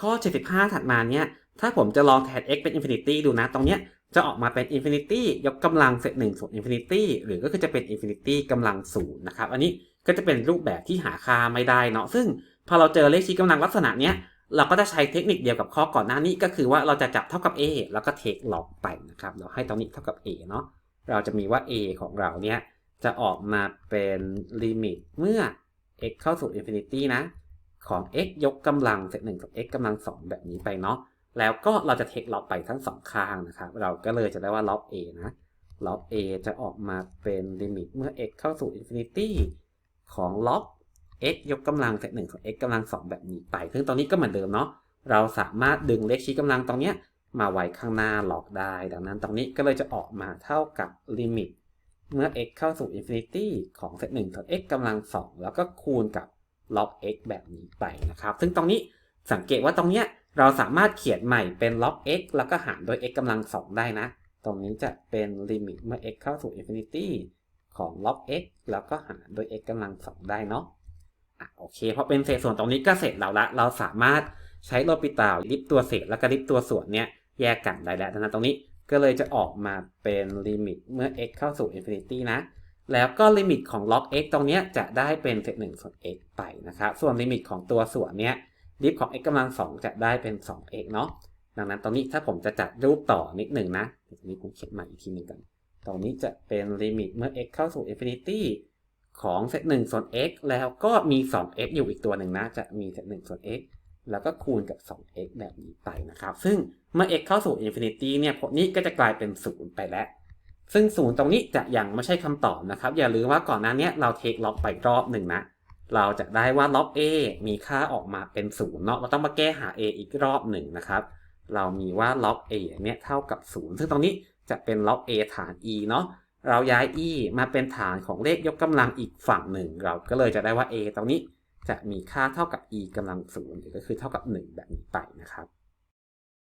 ข้อ 75 ถัดมาเนี่ยถ้าผมจะลองแทน x เป็น infinity ดูนะ ตรงเนี้ยจะออกมาเป็น infinity ยกกำลังเศษ1ส่วน infinity หรือก็คือจะเป็น infinity กำลังศูนย์นะครับ อันนี้ก็จะเป็นรูปแบบที่หาค่าไม่ได้เนาะ ซึ่งพอเราเจอเลขชี้กำลังลักษณะเนี้ย เราก็จะใช้เทคนิคเดียวกับข้อก่อนหน้านี้ก็คือว่าเราจะจับเท่ากับ a แล้วก็เทคล็อกไปนะครับ เราให้ตรงนี้เท่ากับ a เนาะ เราจะมีว่า a ของเราเนี่ยจะออกมาเป็นลิมิตเมื่อ x เข้าสู่ infinity นะ ของ x ยกกำลังเศษ1กับ x กำลัง2แบบนี้ไปเนาะ แล้วก็เราจะเทคล็อกไปทั้งสองข้างนะครับ เราก็เลยจะได้ว่าล็อก a นะ ล็อก a จะออกมาเป็นลิมิตเมื่อ x เข้าสู่ infinity ของล็อก x ยกกำลังเศษ1ของ x กำลัง2แบบนี้ไป ซึ่งตรงนี้ก็เหมือนเดิมเนาะ เราสามารถดึงเลขชี้กำลังตรงเนี้ยมาไว้ข้างหน้าล็อกได้ ดังนั้นตรงนี้ก็เลยจะออกมาเท่ากับลิมิตเมื่อ x เข้าสู่ infinity ของเศษ1ของ x กำลัง2แล้วก็คูณกับ ล็อก x แบบนี้ไปนะครับ ซึ่งตรงนี้สังเกตว่าตรงเนี้ยเราสามารถเขียนใหม่เป็นล็อก x แล้วก็หารด้วย x กำลัง2ได้นะ ตรงนี้จะเป็นลิมิตเมื่อ x เข้าสู่ infinity ของล็อก x แล้วก็หารด้วย x กำลัง2ได้เนาะอะโอเคพอเป็นเศษส่วนตรงนี้ก็เสร็จแล้วละ เราสามารถใช้โลปิตาลิฟตัวเศษแล้วก็ลิฟตัวส่วนเนี้ยแยกกันได้แล้วนั้นตรงนี้ก็เลยจะออกมาเป็นลิมิตเมื่อ x เข้าสู่ infinity นะ แล้วก็ลิมิตของล็อก x ตรงเนี้ยจะได้เป็นเศษ1ส่วน x ไปนะครับส่วนลิมิตของตัวส่วนเนี้ยลิฟของ x กำลัง2จะได้เป็น 2x เนาะดังนั้นตรงนี้ถ้าผมจะจัดรูปต่อนิดหนึ่งนะตรงนี้ผมเขียนใหม่อีกทีหนึ่งกัน ตรงนี้จะเป็นลิมิตเมื่อ x เข้าสู่ infinity ของเศษ1ส่วน x แล้วก็มี 2x อยู่อีกตัวหนึ่งนะ จะมีเศษ1ส่วน x แล้วก็คูณกับ 2x แบบนี้ไปนะครับ ซึ่งเมื่อ x เข้าสู่ infinity เนี่ยพวกนี้ก็จะกลายเป็น 0 ไปแล้ว ซึ่ง0ตรงนี้จะยังไม่ใช่คำตอบนะครับ อย่าลืมว่าก่อนหน้านี้เราเทคล็อกไปรอบหนึ่งนะ เราจะได้ว่าล็อก a มีค่าออกมาเป็น0เนาะ เราต้องมาแก้หา a อีกรอบหนึ่งนะครับ เรามีว่าล็อก a เนี่ยเท่ากับ0ซึ่งตรงนี้จะเป็นล็อก a ฐาน e เนาะ เราย้าย e มาเป็นฐานของเลขยกกำลังอีกฝั่งหนึ่ง เราก็เลยจะได้ว่า a ตรงนี้จะมีค่าเท่ากับ e กำลังศูนย์ก็คือเท่ากับ 1 แบบนี้ไปนะครับ